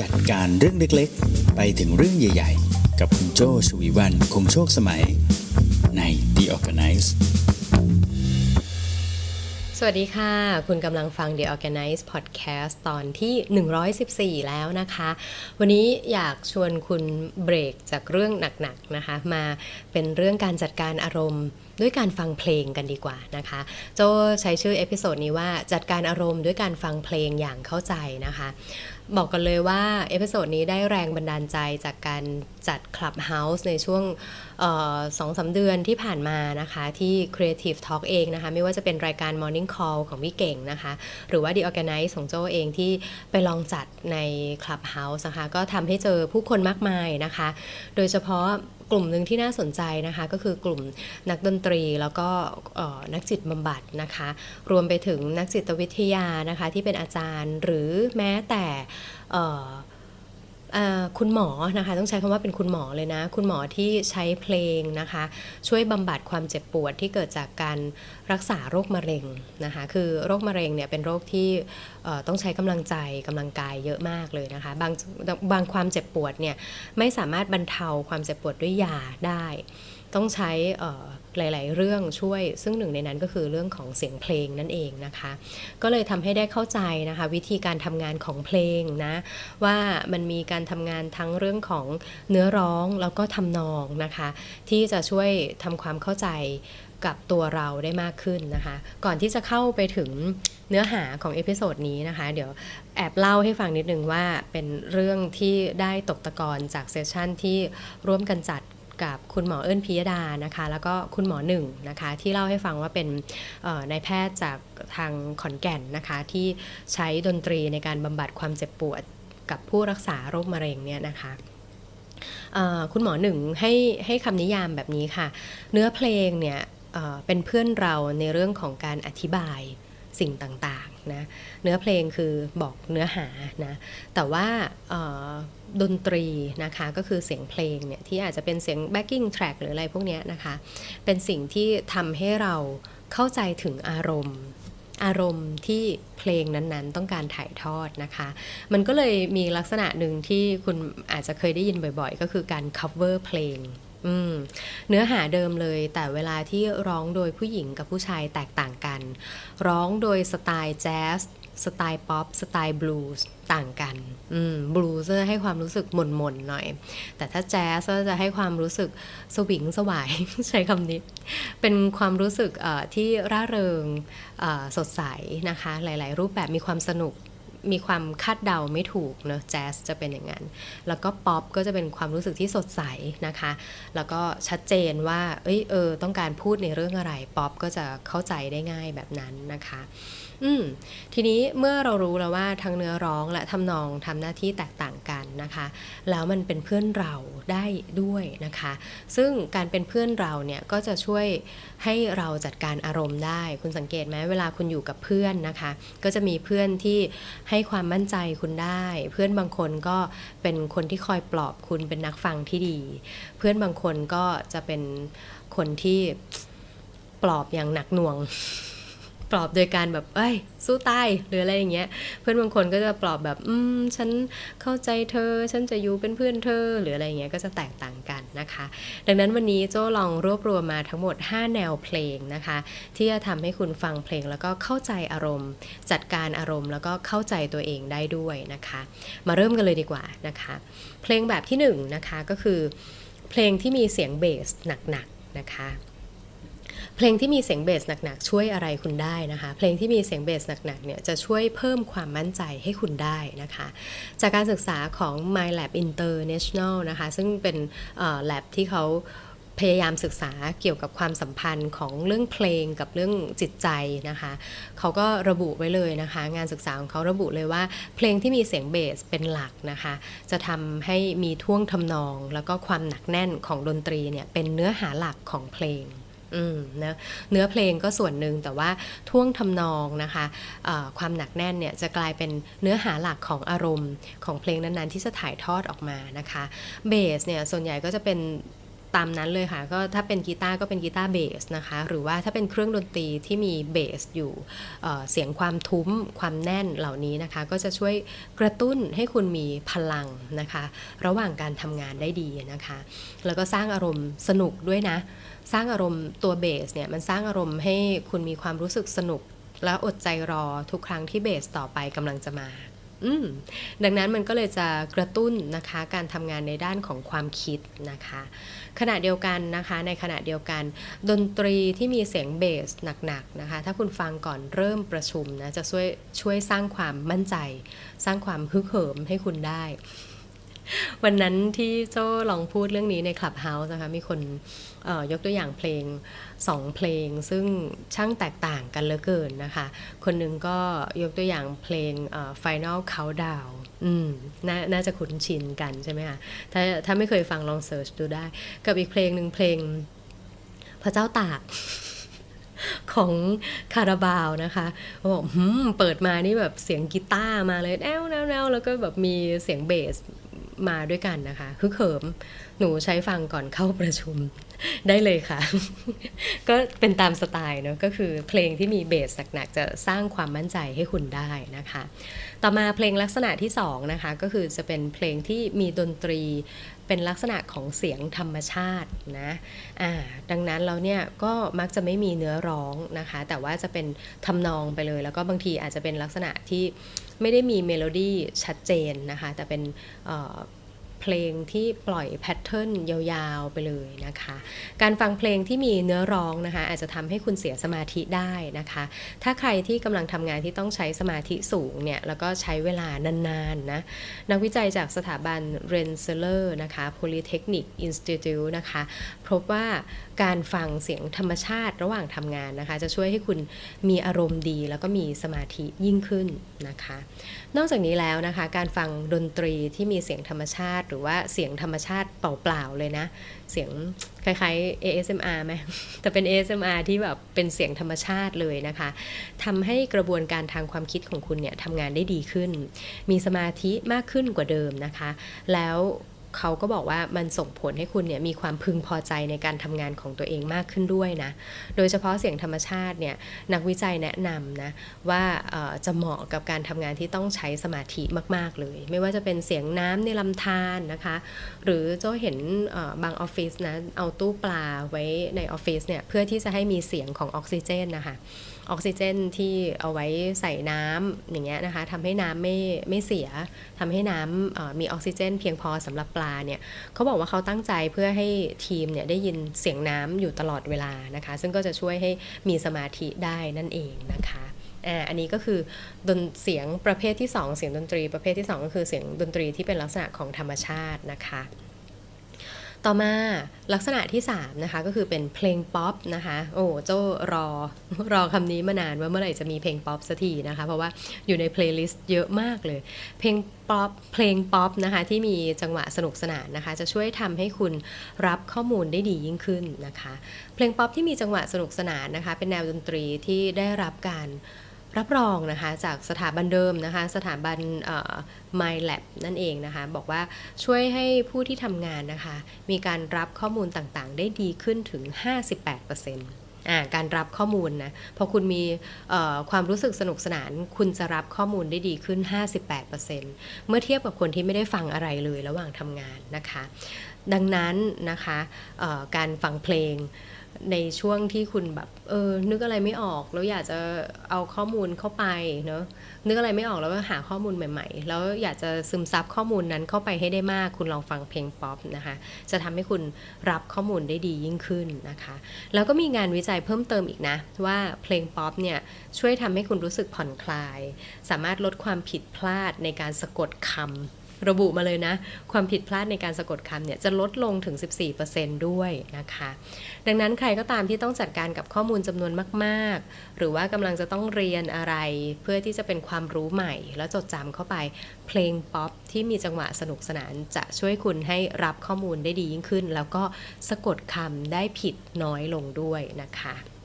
จัดการเรื่องเล็กๆ ไปถึงเรื่องใหญ่ๆ กับคุณโจชวีวันคงโชคสมัยใน The Organize สวัสดีค่ะ คุณกำลังฟัง The Organize Podcast ตอนที่ 114 แล้วนะคะ วันนี้อยากชวนคุณเบรกจากเรื่องหนักๆนะคะ มาเป็นเรื่องการจัดการอารมณ์ ด้วยการฟังเพลงกันดีกว่านะคะ โจใช้ชื่อเอพิโซดนี้ว่าจัดการอารมณ์ด้วยการฟังเพลงอย่างเข้าใจนะคะ บอกกันเลยว่าเอพิโซดนี้ได้แรงบันดาลใจจากการจัด Clubhouse ในช่วงสองสาเดือนที่ผ่านมานะคะที่ Creative Talk เองนะคะ ไม่ว่าจะเป็นรายการ Morning Call ของพี่เก่งนะคะ หรือว่า The Organize ของโจเองที่ไปลองจัดใน Clubhouse นะคะก็ทำให้เจอผู้คนมากมายนะคะ โดยเฉพาะ กลุ่มหนึ่งที่น่าสนใจนะคะ ก็คือกลุ่มนักดนตรีแล้วก็นักจิตบำบัดนะคะ รวมไปถึงนักจิตวิทยานะคะที่เป็นอาจารย์ หรือแม้แต่ คุณหมอนะคะต้องใช้คำว่าเป็นคุณหมอเลยนะ คุณหมอที่ใช้เพลงนะคะ ช่วยบำบัดความเจ็บปวดที่เกิดจากการรักษาโรคมะเร็งนะคะคือโรคมะเร็งเนี่ยเป็นโรคที่ต้องใช้กำลังใจกำลังกายเยอะมากเลยนะคะบางบางความเจ็บปวดเนี่ยไม่สามารถบรรเทาความเจ็บปวดด้วยยาได้ ต้องใช้หลาย ๆ เรื่องช่วย ซึ่งหนึ่งในนั้นก็คือเรื่องของเสียงเพลงนั่นเองนะคะ ก็เลยทำให้ได้เข้าใจนะคะ วิธีการทำงานของเพลงนะว่ามันมีการทำงานทั้งเรื่องของเนื้อร้องแล้วก็ทำนองนะคะ ที่จะช่วยทำความเข้าใจกับตัวเราได้มากขึ้นนะคะ ก่อนที่จะเข้าไปถึงเนื้อหาของเอพิโซดนี้นะคะ เดี๋ยวแอบเล่าให้ฟังนิดนึงว่าเป็นเรื่องที่ได้ตกตะกอนจากเซสชั่นที่ร่วมกันจัด กับคุณหมอเอิญพิยดานะคะ แล้วก็คุณหมอหนึ่งนะคะ ที่เล่าให้ฟังว่าเป็นนายแพทย์จากทางขอนแก่นนะคะ ที่ใช้ดนตรีในการบำบัดความเจ็บปวดกับผู้รักษาโรคมะเร็งเนี่ยนะคะคุณหมอหนึ่งให้ให้คำนิยามแบบนี้ค่ะ เนื้อเพลงเนี่ยเป็นเพื่อนเราในเรื่องของการอธิบายสิ่งต่าง นะเนื้อเพลงคือบอกเนื้อหานะแต่ว่าดนตรีนะคะก็คือเสียงเพลงเนี่ยที่อาจจะเป็นเสียง backing track หรืออะไรพวกนี้นะคะเป็นสิ่งที่ทำให้เราเข้าใจถึงอารมณ์อารมณ์ที่เพลงนั้นๆ ต้องการถ่ายทอดนะคะ มันก็เลยมีลักษณะหนึ่งที่คุณอาจจะเคยได้ยินบ่อยๆ ก็คือการ cover เพลง เนื้อหาเดิมเลย แต่เวลาที่ร้องโดยผู้หญิงกับผู้ชายแตกต่างกัน ร้องโดยสไตล์แจ๊สสไตล์ป๊อปสไตล์บลูส์ต่างกันบลูส์จะให้ความรู้สึกหม่นๆหน่อย แต่ถ้าแจ๊สก็จะให้ความรู้สึกสวิงสวาย ใช้คำนี้ เป็นความรู้สึกที่ร่าเริงสดใสนะคะ หลาย ๆ รูปแบบมีความสนุก มีความคาดเดาไม่ถูกเนอะแจ๊สจะเป็นอย่างนั้น แล้วก็ป๊อปก็จะเป็นความรู้สึกที่สดใสนะคะ แล้วก็ชัดเจนว่าเอ้ยเออต้องการพูดในเรื่องอะไรป๊อปก็จะเข้าใจได้ง่ายแบบนั้นนะคะอืมทีนี้เมื่อเรารู้แล้วว่าทั้งเนื้อร้องและทำนองทำหน้าที่แตกต่าง นนะคะแล้วมันเป็นเพื่อนเราได้ด้วยนะคะ ซึ่งการเป็นเพื่อนเราเนี่ยก็จะช่วยให้เราจัดการอารมณ์ได้ คุณสังเกตไหมเวลาคุณอยู่กับเพื่อนนะคะ ก็จะมีเพื่อนที่ให้ความมั่นใจคุณได้ เพื่อนบางคนก็เป็นคนที่คอยปลอบคุณเป็นนักฟังที่ดี เพื่อนบางคนก็จะเป็นคนที่ปลอบอย่างหนักหน่วง ปลอบโดยการแบบเอ้ยสู้ตายหรืออะไรอย่างเงี้ย เพื่อนบางคนก็จะปลอบแบบอืมฉันเข้าใจเธอ ฉันจะอยู่เป็นเพื่อนเธอหรืออะไรเงี้ยก็จะแตกต่างกันนะคะ ดังนั้นวันนี้โจ้ลองรวบรวมมาทั้งหมด 5 แนวเพลงนะคะ ที่จะทำให้คุณฟังเพลงแล้วก็เข้าใจอารมณ์ จัดการอารมณ์แล้วก็เข้าใจตัวเองได้ด้วยนะคะ มาเริ่มกันเลยดีกว่านะคะ เพลงแบบที่1นนะคะก็คือ เพลงที่มีเสียงเบสหนักๆนะคะ เพลงที่มีเสียงเบสหนักๆ ช่วยอะไรคุณได้นะคะ เพลงที่มีเสียงเบสหนักๆเนี่ยจะช่วยเพิ่มความมั่นใจให้คุณได้นะคะ จากการศึกษาของ My Lab International นะคะ ซึ่งเป็น lab ที่เขาพยายามศึกษาเกี่ยวกับความสัมพันธ์ของเรื่องเพลงกับเรื่องจิตใจนะคะ เขาก็ระบุไว้เลยนะคะ งานศึกษาของเขาระบุเลยว่า เพลงที่มีเสียงเบสเป็นหลักนะคะ จะทำให้มีท่วงทำนอง แล้วก็ความหนักแน่นของดนตรีเนี่ยเป็นเนื้อหาหลักของเพลง อืมนะเนื้อเพลงก็ส่วนหนึ่งแต่ว่าท่วงทำนองนะคะะความหนักแน่นเนี่ยจะกลายเป็นเนื้อหาหลักของอารมณ์ของเพลงนั้นๆ ที่จะถ่ายทอดออกมานะคะเบสเนี่ยส่วนใหญ่ก็จะเป็น ตามนั้นเลยค่ะ ก็ถ้าเป็นกีตาร์ก็เป็นกีตาร์เบสนะคะ หรือว่าถ้าเป็นเครื่องดนตรีที่มีเบสอยู่เอ่เสียงความทุ้มความแน่นเหล่านี้นะคะ ก็จะช่วยกระตุ้นให้คุณมีพลังนะคะ ระหว่างการทำงานได้ดีนะคะ แล้วก็สร้างอารมณ์สนุกด้วยนะ สร้างอารมณ์ตัวเบสเนี่ยมันสร้างอารมณ์ให้คุณมีความรู้สึกสนุก และอดใจรอทุกครั้งที่เบสต่อไปกำลังจะมา ดังนั้นมันก็เลยจะกระตุ้นนะคะการทำงานในด้านของความคิดนะคะ ขณะเดียวกันนะคะในขณะเดียวกัน ดนตรีที่มีเสียงเบสหนักๆนะคะถ้าคุณฟังก่อนเริ่มประชุมนะจะช่วยช่วยสร้างความมั่นใจ สร้างความฮึกเหิมให้คุณได้ วันนั้นที่โจ้ลองพูดเรื่องนี้ในคลับเฮาส์นะคะ มีคนยกตัวอย่างเพลงสองเพลง ซึ่งช่างแตกต่างกันเหลือเกินนะคะ คนหนึ่งก็ยกตัวอย่างเพลง Final Countdown อืมนน่าจะคุ้นชินกันใช่ไหมคะถ้าถ้าไม่เคยฟังลองเสิร์ชดูได้ กับอีกเพลงหนึ่งเพลงพระเจ้าตากของคาราบาวนะคะบอกเปิดมานี่แบบเสียงกีตาร์มาเลยแนวแนวแนวแล้วก็แบบมีเสียงเบส มาด้วยกันนะคะฮึกเหิมหนูใช้ฟังก่อนเข้าประชุม ได้เลยค่ะ ก็เป็นตามสไตล์เนอะก็คือเพลงที่มีเบสหนักๆจะสร้างความมั่นใจให้คุณได้นะคะ ต่อมาเพลงลักษณะที่สองนะคะก็คือจะเป็นเพลงที่มีดนตรีเป็นลักษณะของเสียงธรรมชาตินะอ่าดังนั้นเราเนี่ยก็มักจะไม่มีเนื้อร้องนะคะ แต่ว่าจะเป็นทำนองไปเลย แล้วก็บางทีอาจจะเป็นลักษณะที่ไม่ได้มีเมโลดี้ชัดเจนนะคะ แต่เป็นเอ่อ เพลงที่ปล่อยแพทเทิร์นยาวๆไปเลยนะคะ การฟังเพลงที่มีเนื้อร้องนะคะอาจจะทำให้คุณเสียสมาธิได้นะคะ ถ้าใครที่กำลังทำงานที่ต้องใช้สมาธิสูงเนี่ยแล้วก็ใช้เวลานานๆนะนักวิจัยจากสถาบันเรนเซเลอร์นะคะ Polytechnic Institute นะคะพบว่า การฟังเสียงธรรมชาติระหว่างทำงานนะคะ จะช่วยให้คุณมีอารมณ์ดี แล้วก็มีสมาธิยิ่งขึ้นนะคะ นอกจากนี้แล้วนะคะ การฟังดนตรีที่มีเสียงธรรมชาติ หรือว่าเสียงธรรมชาติเปล่าๆเลยนะ เสียงคล้ายๆ ASMR ไหมแต่เป็น ASMR ที่แบบเป็นเสียงธรรมชาติเลยนะคะทำให้กระบวนการทางความคิดของคุณเนี่ยทำงานได้ดีขึ้น มีสมาธิมากขึ้นกว่าเดิมนะคะ แล้ว เขาก็บอกว่ามันส่งผลให้คุณเนี่ยมีความพึงพอใจในการทำงานของตัวเองมากขึ้นด้วยนะ โดยเฉพาะเสียงธรรมชาติเนี่ยนักวิจัยแนะนำนะว่าจะเหมาะกับการทำงานที่ต้องใช้สมาธิมากๆเลย ไม่ว่าจะเป็นเสียงน้ำในลำธารนะคะ หรือโจเห็นบางออฟฟิศนะเอาตู้ปลาไว้ในออฟฟิศเนี่ยเพื่อที่จะให้มีเสียงของออกซิเจนนะคะ ออกซิเจนที่เอาไว้ใส่น้ำอย่างเงี้ยนะคะทำให้น้ำไม่ไม่เสียทำให้น้ำมีออกซิเจน เพียงพอสำหรับปลาเนี่ยเขาบอกว่าเขาตั้งใจเพื่อให้ทีมเนี่ยได้ยินเสียงน้ำอยู่ตลอดเวลานะคะ ซึ่งก็จะช่วยให้มีสมาธิได้นั่นเองนะคะอ่าอันนี้ก็คือดนเสียงประเภทที่ 2 เสียงดนตรีประเภทที่ 2 ก็คือเสียงดนตรีที่เป็นลักษณะของธรรมชาตินะคะ ต่อมาลักษณะที่ 3 นะคะ ก็คือเป็นเพลงป๊อปนะคะ โอ้โจรอรอคำนี้มานานว่าเมื่อไหร่จะมีเพลงป๊อปสักทีนะคะ เพราะว่าอยู่ในเพลย์ลิสต์เยอะมากเลย เพลงป๊อปเพลงป๊อปนะคะ ที่มีจังหวะสนุกสนานนะคะ จะช่วยทำให้คุณรับข้อมูลได้ดียิ่งขึ้นนะคะ เพลงป๊อปที่มีจังหวะสนุกสนานนะคะ เป็นแนวดนตรีที่ได้รับการ รับรองนะคะจากสถาบันเดิมนะคะสถาบัน MyLab นั่นเองนะคะบอกว่าช่วยให้ผู้ที่ทำงานนะคะมีการรับข้อมูลต่างๆ ได้ดีขึ้นถึง 58%อาการรับข้อมูลนะพอคุณมีความรู้สึกสนุกสนาน คุณจะรับข้อมูลได้ดีขึ้น 58%เมื่อเทียบกับคนที่ไม่ได้ฟังอะไรเลยระหว่างทำงานนะคะ ดังนั้นนะคะการฟังเพลง ในช่วงที่คุณแบบเออนึกอะไรไม่ออกแล้วอยากจะเอาข้อมูลเข้าไปเนอะนึกอะไรไม่ออกแล้วก็หาข้อมูลใหม่ ๆ แล้วอยากจะซึมซับข้อมูลนั้นเข้าไปให้ได้มาก คุณลองฟังเพลงป๊อปนะคะ จะทำให้คุณรับข้อมูลได้ดียิ่งขึ้นนะคะ แล้วก็มีงานวิจัยเพิ่มเติมอีกนะ ว่าเพลงป๊อปเนี่ยช่วยทำให้คุณรู้สึกผ่อนคลาย สามารถลดความผิดพลาดในการสะกดคำ ระบุมาเลยนะ ความผิดพลาดในการสะกดคำเนี่ยจะลดลงถึง 14%ด้วยนะคะ ดังนั้นใครก็ตามที่ต้องจัดการกับข้อมูลจำนวนมาก ๆ หรือว่ากำลังจะต้องเรียนอะไร เพื่อที่จะเป็นความรู้ใหม่ แล้วจดจำเข้าไปเพลงป๊อปที่มีจังหวะสนุกสนานจะช่วยคุณให้รับข้อมูลได้ดียิ่งขึ้น แล้วก็สะกดคำได้ผิดน้อยลงด้วยนะคะ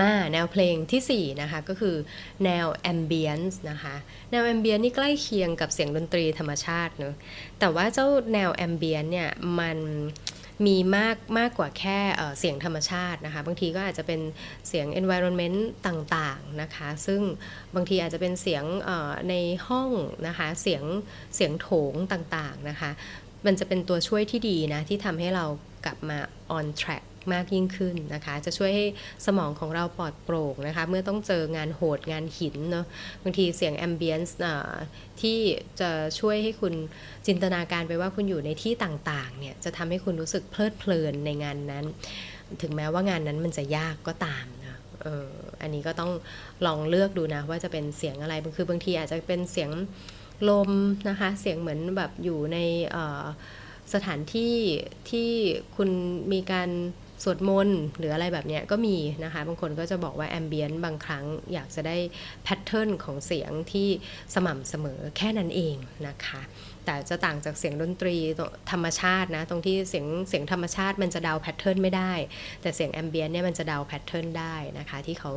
มาแนวเพลงทีสี่ 4 นะคะก็คือแนวแอมเบียนส์นะคะแนวแอมเบียนนี่ใกล้เคียงกับเสียงดนตรีธรรมชาติเนอะแต่ว่าเจ้าแนวแอมเบียนเนี่ยมันมีมากมากกว่าแค่เสียงธรรมชาตินะคะ บางทีก็อาจจะเป็นเสียง environment ต่างๆนะคะ ซึ่งบางทีอาจจะเป็นเสียงในห้องนะคะเสียงเสียงโถงต่างๆนะคะ มันจะเป็นตัวช่วยที่ดีนะ ที่ทำให้เรากลับมา on track มากยิ่งขึ้นนะคะ จะช่วยให้สมองของเราปลอดโปร่งนะคะ เมื่อต้องเจองานโหดงานหินเนาะบางทีเสียง ambience อ่าที่จะช่วยให้คุณจินตนาการไปว่าคุณอยู่ในที่ต่างๆเนี่ยจะทำให้คุณรู้สึกเพลิดเพลินในงานนั้น ถึงแม้ว่างานนั้นมันจะยากก็ตามนะเอออันนี้ก็ต้องลองเลือกดูนะว่าจะเป็นเสียงอะไรคือบางทีอาจจะเป็นเสียงลมนะคะเสียงเหมือนแบบอยู่ในสถานที่ที่คุณมีการ สวดมนต์หรืออะไรแบบนี้ก็มีนะคะ บางคนก็จะบอกว่าแอมเบียนบางครั้งอยากจะได้แพทเทิร์นของเสียงที่สม่ำเสมอแค่นั้นเองนะคะ แต่จะต่างจากเสียงดนตรีธรรมชาตินะ ตรงที่เสียงเสียงธรรมชาติมันจะเดาแพทเทิร์นไม่ได้ แต่เสียงแอมเบียนเนี่ยมันจะเดาแพทเทิร์นได้นะคะ ที่เขา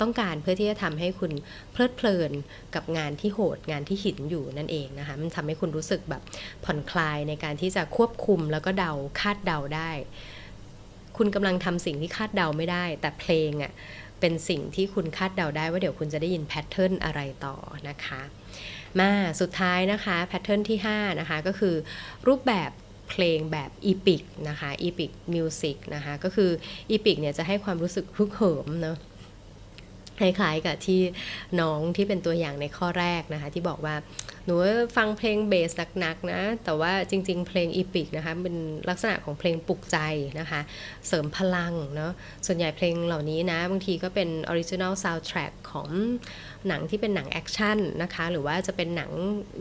ต้องการเพื่อที่จะทำให้คุณเพลิดเพลินกับงานที่โหดงานที่หินอยู่นั่นเองนะคะ มันทำให้คุณรู้สึกแบบผ่อนคลายในการที่จะควบคุมแล้วก็เดาคาดเดาได้ คุณกำลังทำสิ่งที่คาดเดาไม่ได้ แต่เพลงอะ่ะเป็นสิ่งที่คุณคาดเดาได้ว่าเดี๋ยวคุณจะได้ยินแพทเทิร์นอะไรต่อนะคะมาสุดท้ายนะคะแพทเทิร์นที่5นะคะก็คือรูปแบบเพลงแบบอีพิกนะคะอีพิกมิวสิกนะคะก็คืออีพิกเนี่ยจะให้ความรู้สึกฮึกเหิมเนาะคล้ายๆกับที่น้องที่เป็นตัวอย่างในข้อแรกนะคะที่บอกว่า หนูฟังเพลงเบสหนักๆนะ แต่ว่าจริง ๆ เพลงอีพิกนะคะเป็นลักษณะของเพลงปลุกใจนะคะ เสริมพลังเนาะส่วนใหญ่เพลงเหล่านี้นะ บางทีก็เป็นออริจินอลซาวด์แทร็กของหนังที่เป็นหนังแอคชั่นนะคะ หรือว่าจะเป็นหนัง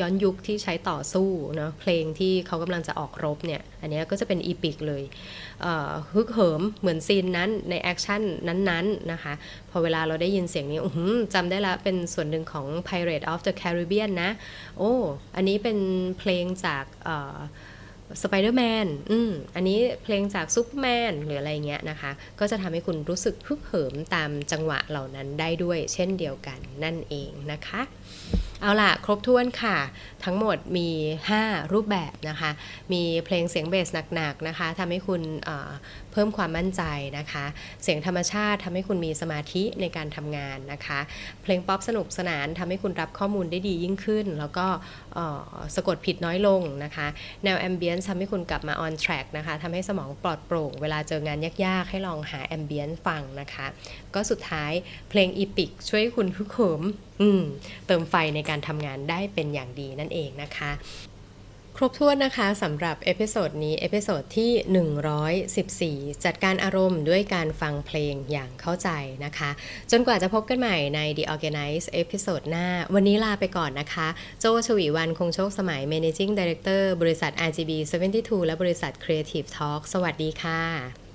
ย้อนยุคที่ใช้ต่อสู้เนาะเพลงที่เขากำลังจะออกรบเนี่ยอันนี้ก็จะเป็นอีพิกเลยฮึกเหิมเหมือนซีนนั้นในแอคชั่นนั้นๆนะคะ พอเวลาเราได้ยินเสียงนี้จำได้ละเป็นส่วนหนึ่งของ Pirate of the Caribbean นะ โอ้ อันนี้เป็นเพลงจากสไปเดอร์แมนอืมอันนี้เพลงจากซูเปอร์แมนหรืออะไรเงี้ยนะคะ ก็จะทำให้คุณรู้สึกฮึกเหิมตามจังหวะเหล่านั้นได้ด้วยเช่นเดียวกันนั่นเองนะคะเอาล่ะ ครบถ้วนค่ะ ทั้งหมดมี 5 รูปแบบนะคะ มีเพลงเสียงเบสหนักๆนะคะทำให้คุณเเพิ่มความมั่นใจนะคะ เสียงธรรมชาติทำให้คุณมีสมาธิในการทำงานนะคะ เพลงป๊อปสนุกสนานทำให้คุณรับข้อมูลได้ดียิ่งขึ้น แล้วก็สะกดผิดน้อยลงนะคะ แนวแอมเบียนทำให้คุณกลับมา on track นะคะทำให้สมองปลอดโปร่ง เวลาเจองานยากๆ ให้ลองหาแอมเบียนฟังนะคะ ก็สุดท้ายเพลงอีพิกช่วยให้คุณฮึกเหิมอืมเติมไฟในการทำงานได้เป็นอย่างดีนั่นเองนะคะ ครบถ้วนนะคะสำหรับเอพิโซดนี้เอพิโซดที่ 114 จัดการอารมณ์ด้วยการฟังเพลงอย่างเข้าใจนะคะ จนกว่าจะพบกันใหม่ใน The Organize เอพิโซดหน้า วันนี้ลาไปก่อนนะคะ โจชวีวันคงโชคสมัย Managing Director บริษัท RGB 72 และบริษัท Creative Talk สวัสดีค่ะ